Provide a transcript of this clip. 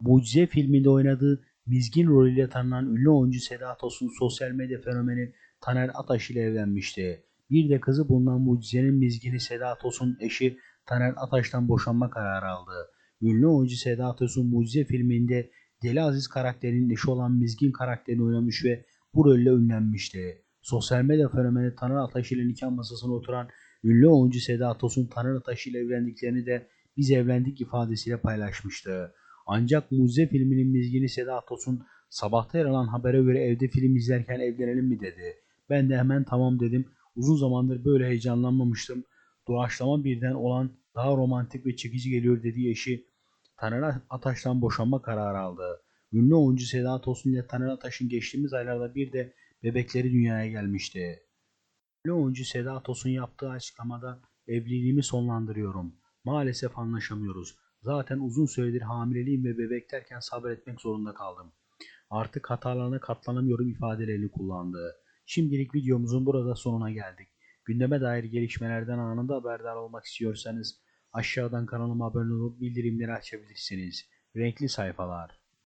Mucize filminde oynadığı Mizgin rolüyle tanınan ünlü oyuncu Seda Tosun sosyal medya fenomeni Taner Ataş ile evlenmişti. Bir de kızı bulunan Mucize'nin Mizgin'i Seda Tosun eşi Taner Ataş'tan boşanma kararı aldı. Ünlü oyuncu Seda Tosun Mucize filminde Deli Aziz karakterinin eşi olan Mizgin karakterini oynamış ve bu rolle ünlenmişti. Sosyal medya fenomeni Taner Ataş ile nikah masasına oturan ünlü oyuncu Seda Tosun Taner Ataş ile evlendiklerini de biz evlendik ifadesiyle paylaşmıştı. Ancak Mucize filminin mizgini Seda Tosun sabahta yer alan habere göre evde film izlerken evlenelim mi dedi. Ben de hemen tamam dedim. Uzun zamandır böyle heyecanlanmamıştım. Doğaçlama birden olan daha romantik ve çekici geliyor dediği eşi Taner Ataş'tan boşanma kararı aldı. Ünlü oyuncu Seda Tosun ile Taner Ataş'ın geçtiğimiz aylarda bir de bebekleri dünyaya gelmişti. Ünlü oyuncu Seda Tosun yaptığı açıklamada evliliğimi sonlandırıyorum. Maalesef anlaşamıyoruz. Zaten uzun süredir hamileliğim ve bebek derken sabretmek zorunda kaldım. Artık hatalarına katlanamıyorum ifadelerini kullandı. Şimdilik videomuzun burada sonuna geldik. Gündeme dair gelişmelerden anında haberdar olmak istiyorsanız aşağıdan kanalıma abone olup bildirimleri açabilirsiniz. Renkli sayfalar.